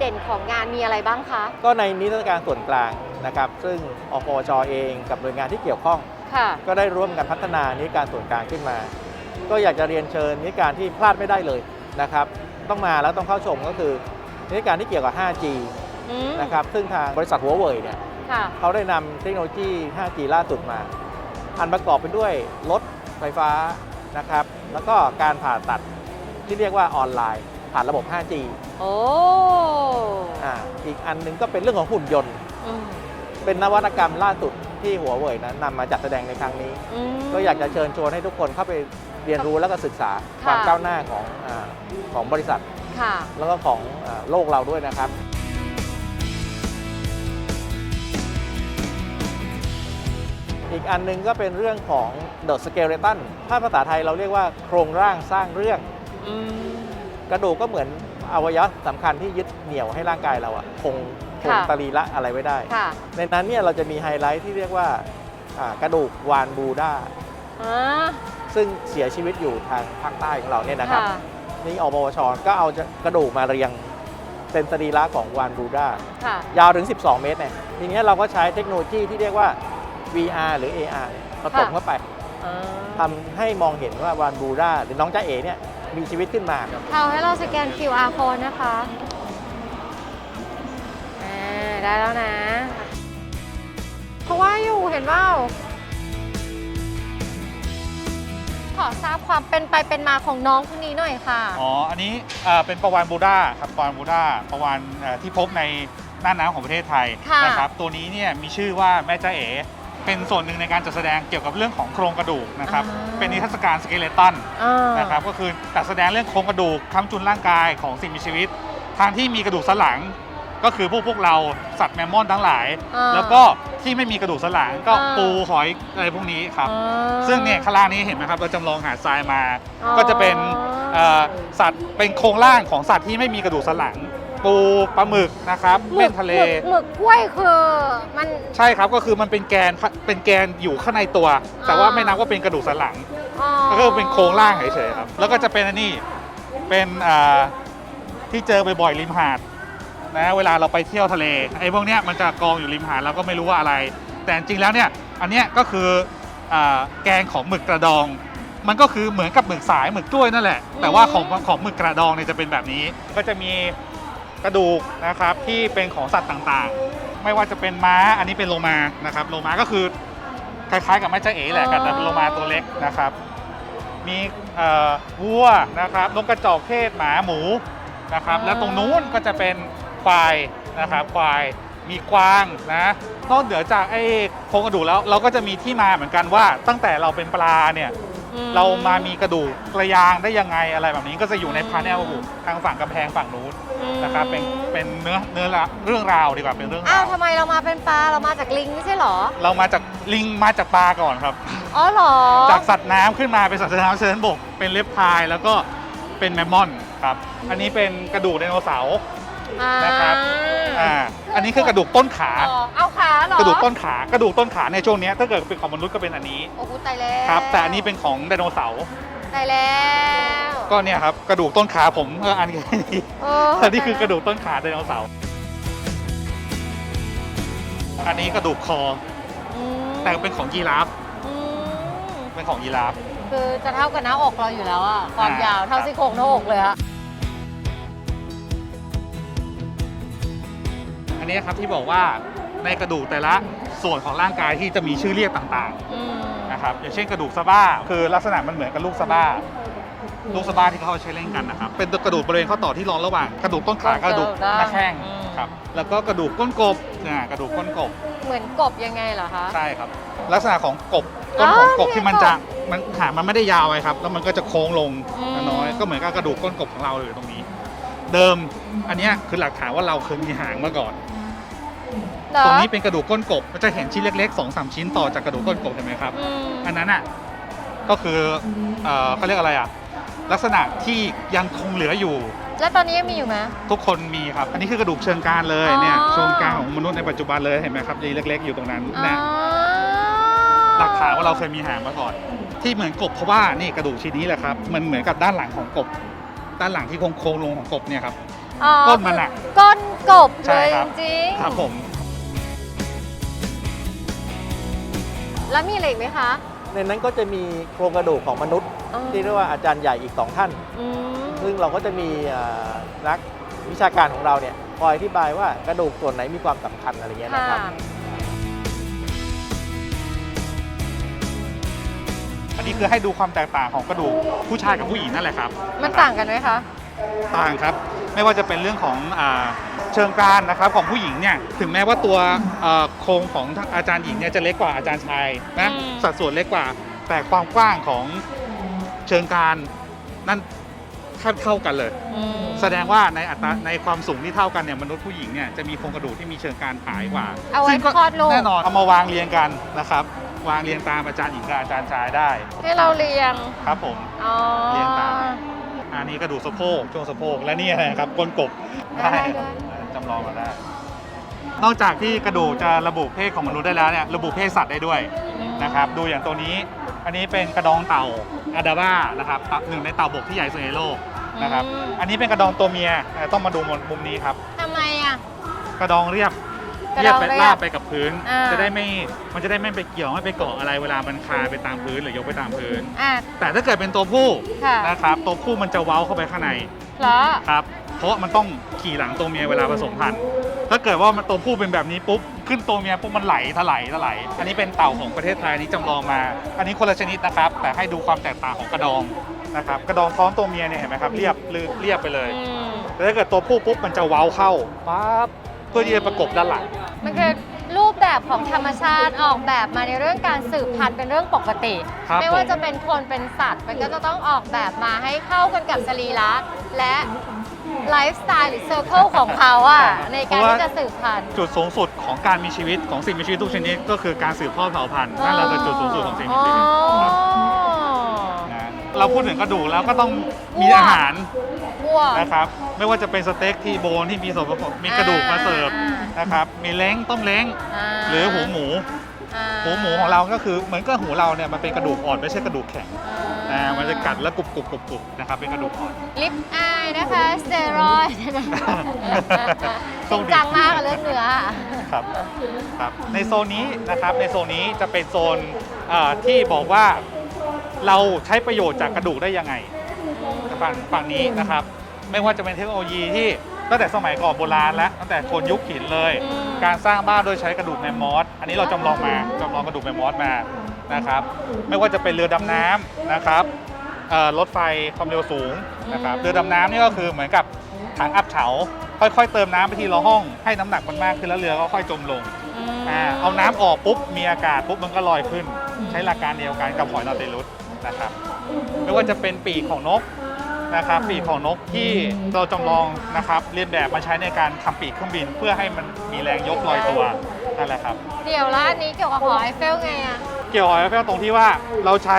ไลท์เด่นๆของงานมีอะไรบ้างคะ ก็ในนิทรรศการส่วนกลางนะครับ ซึ่งอปวชเองกับหน่วยงานที่เกี่ยวข้อง ค่ะ ก็ได้ร่วมกันพัฒนานิทรรศการส่วนกลางขึ้นมา ก็อยากจะเรียนเชิญนิทรรศการที่พลาดไม่ได้เลยนะครับ ต้องมาแล้วต้องเข้าชมก็คือนิทรรศการที่เกี่ยวกับ 5G อืมนะครับ ซึ่งทางบริษัทหัวเว่ยเนี่ย ค่ะ เขาได้นำเทคโนโลยี 5G ล่าสุดมา อันประกอบไปด้วยรถไฟฟ้านะครับ แล้วก็การผ่าตัดที่เรียกว่าออนไลน์ ผ่านระบบ 5G โอ้อ่าอีกอันหนึงก็เป็นเรื่องของหุ่นยนต์ อืมเป็นนวัตกรรมล่าสุดที่หัวเว่ยนั้นนำมาจัดแสดงในครั้งนี้อืมก็อยากจะเชิญชวนให้ทุกคนเข้าไปเรียนรู้แล้วก็ศึกษาค่ะ ความก้าวหน้าของอาของบริษัท ค่ะ แล้วก็ของอาโลกเราด้วยนะครับ อีกอันหนึงก็เป็นเรื่องของ The Skeleton ถ้าภาษาไทยเราเรียกว่าโครงร่างสร้างเรื่อง อืม กระดูกก็เหมือนอวัยวะสำคัญที่ยึดเหนี่ยวให้ร่างกายเราอะคงคงค่ะ ตรีละอะไรไว้ได้ ค่ะในนั้นเนี่ยเราจะมีไฮไลท์ที่เรียกว่าอ่ากระดูกวานบูดาอ่าซึ่งเสียชีวิตอยู่ทางภาคใต้ของเราเนี่ยนะครับ ค่ะ นี่อปวชก็เอากระดูกมาเรียงเป็นสรีระของวานบูดาค่ะ ยาวถึง 12 เมตรเนี่ยทีนี้เราก็ใช้เทคโนโลยีที่เรียกว่า VR หรือ AR เนี่ยผสมค่ะ เข้าไปอ่า ทำให้มองเห็นว่าวานบูดาหรือน้องจ้าเอ๋เนี่ย มีชีวิตขึ้นมาเขาให้เราสแกน QR code นะคะอ่าได้แล้วนะ เพราะว่าอยู่เห็นเปล่าขอทราบความเป็นไปเป็นมาของน้องคนนี้หน่อยค่ะ อ๋อ อันนี้เอ่อเป็นประวานบูดาครับประวานบูดาประวานเอ่อที่พบในน่านน้ำของประเทศไทยค่ะ นะครับ ตัวนี้เนี่ยมีชื่อว่าแม่จ้าเอ๋ เป็นส่วนหนึ่งในการจัดแสดงเกี่ยวกับเรื่องของโครงกระดูกนะครับ อ่า เป็นนิทรรศการสเกเลตันอ่านะครับก็คือจัดแสดงเรื่องโครงกระดูกค้ำจุนร่างกายของสิ่งมีชีวิต ทางที่มีกระดูกสันหลัง ก็คือพวกพวกเราสัตว์แมมมอนทั้งหลาย อ่า แล้วก็ที่ไม่มีกระดูกสันหลังก็อ่า ปูหอยอะไรพวกนี้ครับ อ่า ซึ่งเนี่ยข้างล่างนี้เห็นไหมครับเราจำลองหาดทรายมา อ๋อก็จะเป็นเอ่อสัตว์เป็นโครงร่างของสัตว์ที่ไม่มีกระดูกสันหลัง ปูปลาหมึกนะครับหมึเป็กนทะเล หมึกหมึกกล้วยคือมัน ใช่ครับก็คือมันเป็นแกนเป็นแกนอยู่ข้างในตัว แต่ว่าไม่นับว่าเป็นกระดูกสันหลัง อ๋อก็คือเป็นโครงร่างเฉยๆครับ แล้วก็จะเป็นอันนี้ เป็นอ่าที่เจอบ่อยๆริมหาดนะเวลาเราไปเที่ยวทะเลไอ้พวกเนี้ยมันจะกองอยู่ริมหาดเราก็ไม่รู้ว่าอะไร แต่จริงๆแล้วเนี่ยอันเนี้ยก็คืออาแกงของหมึกกระดอง มันก็คือเหมือนกับหมึกสายหมึกกล้วยนั่นแหละ แต่ว่าของของหมึกกระดองเนี่ยจะเป็นแบบนี้ ก็จะมี กระดูกนะครับที่เป็นของสัตว์ต่างๆ ไม่ว่าจะเป็นม้าอันนี้เป็นโลมานะครับโลมาก็คือคล้ายๆกับแม่จ้าเอ๋แหละแต่เป็นโลมาตัวเล็กนะครับ มีเอ่อวัวนะครับนกกระจอกเทศหมาหมูนะครับแล้วตรงนู้นก็จะเป็นควายนะครับควายมีกวางนะนอกเหนือจากไอ้โครงกระดูกแล้วเราก็จะมีที่มาเหมือนกันว่าตั้งแต่เราเป็นปลาเนี่ย อืเรามามีกระดูกกระยางได้ยังไงอะไรแบบนี้ก็จะอยู่ในพาร์เนลทางฝั่งกำแพงฝั่งนู้นนะครับเป็นเป็นเนื้อเนื้อละเรื่องราวดีกว่าเป็นเรื่องอ้าราววทำไมเรามาเป็นปลาเรามาจากลิงไม่ใช่เหรอ เรามาจากลิงมาจากปลาก่อนครับ อ๋อเหรอ จากสัตว์น้ำขึ้นมาเป็นสัตว์น้ำเชิญบก เป็นเลปไทายแล้วก็เป็นแมมมอนครับ อันนี้เป็นกระดูกไดโนเสาร์อ่านะครับอ่าอันนี้คือกระดูกต้นขา อ๋อเอาขา เหรอกระดูกต้นขากระดูกต้นขาในช่วงเนี้ยถ้าเกิดเป็นของมนุษย์ก็เป็นอันนี้โอ้โหตายแล้วครับแต่อันนี้เป็นของไดโนเสาร์ตายแล้วก็เนี่ยครับกระดูกต้นขาผมเอออันนี้โอันนี้คือกระดูกต้นขาไดโนเสาร์อันนี้กระดูกคออืมแต่เป็นของยีราฟอืมเป็นของยีราฟ คือจะเท่ากับหน้าอกเราอยู่แล้วอะความอ่ายาวเท่าครับ ซี่โครงหน้าอกเลยอะอันนี้ครับที่บอกว่า ในกระดูกแต่ละส่วนของร่างกายที่จะมีชื่อเรียกต่างอืมๆนะครับอย่างเช่นกระดูกสะบ้าคือลักษณะมันเหมือนกับลูกสะบ้า ลูกสะบ้าที่เขาเอาใช้เล่นกันนะครับเป็นกระดูกบริเวณข้อต่อที่รองระหว่างกระดูกต้นขากับกระดูกหน้าแข้งครับแล้วก็กระดูกก้นกบนะกระดูกก้นกบ เหมือนกบยังไงเหรอคะ ใช่ครับ ลักษณะของกบก้นของกบอ๋อที่มันจะมันหางมันไม่ได้ยาวไว้ครับ แล้วมันก็จะโค้งลงอืม น้อยก็เหมือนกับกระดูกก้นกบของเราเลยตรงนี้ เดิมอันเนี้ยคือหลักฐานว่าเราเคยมีหางมาก่อนเหรอ ตรงนี้เป็นกระดูกก้นกบมันจะเห็นชิ้นเล็กๆสองสามชิ้นต่อจากกระดูกก้นกบเห็นไหมครับ อืมอันนั้นอะก็คือเอ่อเขาเรียกอะไรอะลักษณะที่ยังคงเหลืออยู่ แล้วตอนนี้ยังมีอยู่ไหม ทุกคนมีครับ อันนี้คือกระดูกเชิงกรานเลยอ๋อเนี่ยเชิงกรานของมนุษย์ในปัจจุบันเลยเห็นไหมครับยีเล็ก ๆ อยู่ตรงนั้นอ๋อนะหลักฐานว่าเราเคยมีหางมาก่อน ที่เหมือนกบเพราะว่านี่กระดูกชิ้นนี้แหละครับมันเหมือนกับด้านหลังของกบ ด้านหลังที่โค้งๆลงของกบเนี่ยครับ อ๋อก้นมันอะก้นกบใช่เลยครับ จริงๆครับผม แล้วมีอะไรอีกไหมคะ ในนั้นก็จะมีโครงกระดูกของมนุษย์ อ๋อ ที่เรียกว่าอาจารย์ใหญ่อีก2ท่าน อืมซึ่งเราก็จะมีอ่านักวิชาการของเราเนี่ยคอยอธิบายว่ากระดูกส่วนไหนมีความสำคัญอะไรเงี้ยค่ะนะครับ อันนี้คือให้ดูความแตกต่างของกระดูกผู้ชายกับผู้หญิงนั่นแหละครับมันต่างกันไหมคะ ต่างครับ ไม่ว่าจะเป็นเรื่องของอา เชิงกรานนะครับของผู้หญิงเนี่ยถึงแม้ว่าตัวเอ่อโครงของอาจารย์หญิงเนี่ยจะเล็กกว่าอาจารย์ชายนะอืมสัดส่วนเล็กกว่า แต่ความกว้างของเชิงกรานนั่นแทบเท่ากันเลยอืมแสดงว่าในอัตราในความสูงที่เท่ากันเนี่ยมนุษย์ผู้หญิงเนี่ยจะมีโครงกระดูกที่มีเชิงกรานผายกว่าเอาไว้ซึ่งก็คลอดลูกแน่นอนเอามาวางเรียงกันนะครับ วางเรียงตามอาจารย์หญิงกับอาจารย์ชายได้ ให้เราเรียงครับผมอ๋อเรียงตามอันนี้กระดูกสะโพกช่วงสะโพกและนี่อะไรครับก้นกบได้ด้วยจำลองมาได้ นอกจากที่กระดูกจะระบุเพศของมนุษย์ได้แล้วเนี่ยระบุเพศสัตว์ได้ด้วยนะครับ ดูอย่างตัวนี้ อันนี้เป็นกระดองเต่าอาดาบ้านะครับหนึ่งในเต่าบกที่ใหญ่สุดในโลกนะครับ อืม อันนี้เป็นกระดองตัวเมียเอ่อต้องมาดูมุมนี้ครับ ทำไมอะ กระดองเรียบกระเรีดยบองไปเรียบลาบไปกับพื้น อ่า จะได้ไม่มันจะได้ไม่ไปเกี่ยวไม่ไปเกาะอะไรเวลามันคลานไปตามพื้นหรือยกไปตามพื้น อะ แต่ถ้าเกิดเป็นตัวผู้ค่ะ นะครับตัวผู้มันจะเว้าเข้าไปข้างในเพราะครับ เพราะมันต้องขี่หลังตัวเมียเวลาผสมพันธุ์ถ้าเกิดว่ามันตัวผู้เป็นแบบนี้ปุ๊บขึ้นตัวเมียปุ๊บมันไหลถลายถลายอันนี้เป็นเต่าของประเทศไทยอันนี้จำลองมา อันนี้คนละชนิดนะครับ แต่ให้ดูความแตกต่างของกระดองนะครับกระดองท้องตัวเมียเนี่ยเห็นไหมครับเรียบเรียบเรียบไปเลยอืมแต่ถ้าเกิดตัวผู้ปุ๊บมันจะเว้าเข้าปั๊บเพื่อที่จะประกบด้านหลังมันคือรูป แบบของธรรมชาติออกแบบมาในเรื่องการสืบพันธุ์เป็นเรื่องปกติ ครับไม่ว่าผม จะเป็นคนเป็นสัตว์มันก็จะต้องออกแบบมาให้เข้ากันกับสรีระและไลฟ์สไตล์หรือเซอร์เคิลของเขาอะในการที่จะสืบพันธุ์ จุดสูงสุดของการมีชีวิตของสิ่งมีชีวิตทุกชนิดก็คือการสืบทอดเผ่าพันธุ์นั่นแหละคือจุดสูงสุดของสิ่งมีชีวิตครับนะเราพูดถึงกระดูกแล้วก็ต้องมีวัวอาหาร วัวนะครับ ไม่ว่าจะเป็นสเต็กที่โบนที่มีส่วนประกอบมีกระดูกมาเสิร์ฟอ่า นะครับ มีเล้งต้มเล้งาหรือหูหมู อ่าหูหมูของเราก็คือเหมือนกับหูเราเนี่ยมันเป็นกระดูกอ่อนไม่ใช่กระดูกแข็งอ่ามันจะกัดแล้วกรุบกรุบกรุบกรุบนะครับเป็นกระดูกอ่อน ลิปอายนะคะสเตียรอยด์จริงจังมากกับเรื่องเนื้อ ครับครับในโซนนี้นะครับในโซนนี้จะเป็นโซนเอ่อที่บอกว่าเราใช้ประโยชน์จากกระดูกได้ยังไงฝั่งฝั่งนี้นะครับ ไม่ว่าจะเป็นเทคโนโลยีที่ตั้งแต่สมัยก่อนโบราณแล้วตั้งแต่คนยุคหินเลยอืมการสร้างบ้านโดยใช้กระดูกแมมมอสอันนี้เราจำลองมาจำลองกระดูกแมมมอสมานะครับไม่ว่าจะเป็นเรือดำน้ำนะครับเอ่อรถไฟความเร็วสูงนะครับเรือดำน้ำนี่ก็คือเหมือนกับถังอับเฉา ค่อยๆ เติมน้ำไปทีละห้องให้น้ำหนักมันมากขึ้นแล้วเรือก็ค่อยจมลงมอ่าเอาน้ำออกปุ๊บมีอากาศปุ๊บมันก็ลอยขึ้น ใช้หลักการเดียวกันกับหอยนอเตลุสนะครับ ไม่ว่าจะเป็นปีกของนก นะครับปีกของนกที่เราจำลองนะครับเรียนแบบมาใช้ในการทำปีกเครื่องบิน เพื่อให้มันมีแรงยกลอยตัวนั่นแหละครับ เดี๋ยวแล้วอันนี้เกี่ยวกับหอไอเฟลไงอะเกี่ยวกับไอเฟลตรงที่ว่าเราใช้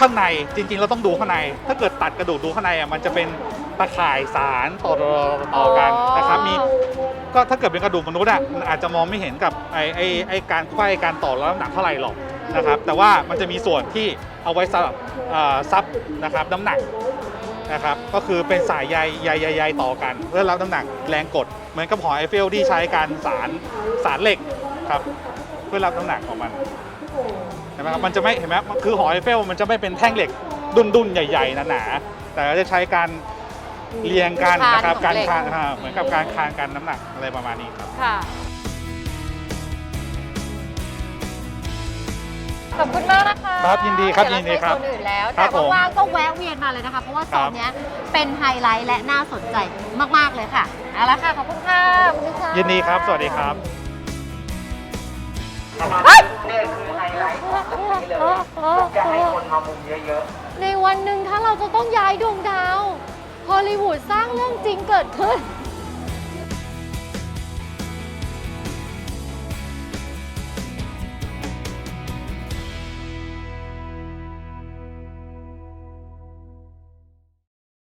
ข้างในจริง ๆ เราต้องดูข้างใน ถ้าเกิดตัดกระดูกดูข้างในอะมันจะเป็นตะข่ายสารต่อต่อกันนะครับมีก็ถ้าเกิดเป็นกระดูกมนุษย์อะมันอาจจะมองไม่เห็นกับไอไอไอการไขว้การต่อแล้วน้ำหนักเท่าไหร่หรอกนะครับแต่ว่ามันจะมีส่วนที่เอาไว้สำหรับเอ่อซับนะครับน้ำหนัก นะครับก็คือเป็นสายใยใยใยใยต่อกัน เพื่อรับน้ำหนักแรงกด เหมือนกับหอไอเฟลที่ใช้การสารสารเหล็กครับเพื่อรับน้ำหนักของมันเห็นไหมครับมันจะไม่เห็นไหมคือหอไอเฟลมันจะไม่เป็นแท่งเหล็กดุนดุนๆใหญ่ๆหนาๆแต่จะใช้การเรียงกันนะครับคาการนของเหล็กคานอ่าเหมือนกับการคานกันน้ำหนักอะไรประมาณนี้ครับค่ะ ขอบคุณมากนะคะครับยินดีครับเวยินดีครับเาไปโซนอื่นแล้ว ครัแต่บผมว่างๆก็แวะเวียนมาเลยนะคะ เพราะว่าโซครันบเนี้ยเป็นไฮไลท์และน่าสนใจมากๆเลยค่ะ เอาละค่ะ ขอบคุณค่ะขอบคุณค่ะยินดีครับสวัสดีครับนี่คือไฮไลท์ของตรงนี้เลยจะให้คนมามุมเยอะๆในวันหนึ่งถ้าเราจะต้องย้ายดวงดาว ฮอลลีวูดสร้างเรื่องจริงเกิดขึ้น